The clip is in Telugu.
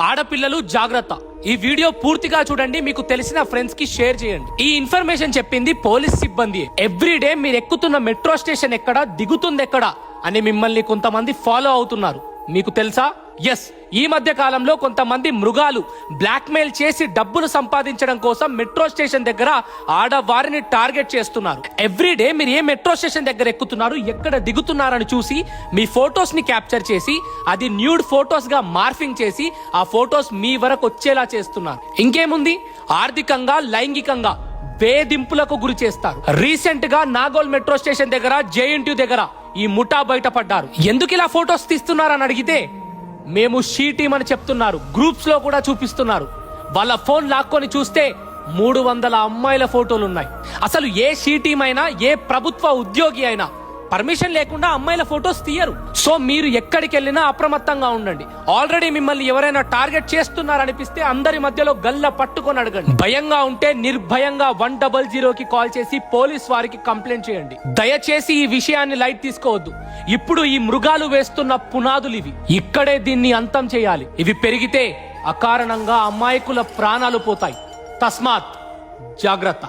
ఆడపిల్లలు జాగ్రత్త. ఈ వీడియో పూర్తిగా చూడండి మీకు తెలిసిన ఫ్రెండ్స్కి షేర్ చేయండి. ఈ ఇన్ఫర్మేషన్ చెప్పింది పోలీస్ సిబ్బంది. ఎవ్రీ డే మీరు ఎక్కుతున్న మెట్రో స్టేషన్ ఎక్కడ దిగుతుంది ఎక్కడ అని మిమ్మల్ని కొంతమంది ఫాలో అవుతున్నారు. మీకు తెలుసా? ఎస్ ఈ మధ్య కాలంలో కొంతమంది మృగాలు బ్లాక్మెయిల్ చేసి డబ్బులు సంపాదించడం కోసం మెట్రో స్టేషన్ దగ్గర ఆడవారిని టార్గెట్ చేస్తున్నారు. ఎవ్రీ డే మీరు ఏ మెట్రో స్టేషన్ దగ్గర ఎక్కుతున్నారు ఎక్కడ దిగుతున్నారని చూసి మీ ఫొటోస్ని క్యాప్చర్ చేసి అది న్యూడ్ ఫొటోస్గా మార్ఫింగ్ చేసి ఆ ఫొటోస్ మీ వరకు వచ్చేలా చేస్తున్నారు. ఇంకేముంది? ఆర్థికంగా లైంగికంగా వేధింపులకు గురి చేస్తారు. రీసెంట్గా నాగోల్ మెట్రో స్టేషన్ దగ్గర జేఎన్టీ దగ్గర ఈ ముఠా బయటపడ్డారు. ఎందుకు ఇలా ఫొటోస్ తీస్తున్నారని అడిగితే మేము షీ టీమ్ అని చెప్తున్నారు. గ్రూప్స్లో కూడా చూపిస్తున్నారు. వాళ్ళ ఫోన్ లాక్కొని చూస్తే మూడు వందల అమ్మాయిల ఫోటోలు ఉన్నాయి. అసలు ఏ షీ టీమ్ అయినా ఏ ప్రభుత్వ ఉద్యోగి అయినా పర్మిషన్ లేకుండా అమ్మాయిల ఫొటోస్ తీయరు. సో మీరు ఎక్కడికి వెళ్ళినా అప్రమత్తంగా ఉండండి. ఆల్రెడీ మిమ్మల్ని ఎవరైనా టార్గెట్ చేస్తున్నారనిపిస్తే అందరి మధ్యలో గల్ల పట్టుకొని అడగండి. భయంగా ఉంటే నిర్భయంగా వన్ డబల్ జీరోకి కాల్ చేసి పోలీస్ వారికి కంప్లైంట్ చేయండి. దయచేసి ఈ విషయాన్ని లైట్ తీసుకోవద్దు. ఇప్పుడు ఈ మృగాలు వేస్తున్న పునాదులు ఇవి. ఇక్కడే దీన్ని అంతం చేయాలి. ఇవి పెరిగితే అకారణంగా అమాయకుల ప్రాణాలు పోతాయి. తస్మాత్ జాగ్రత్త.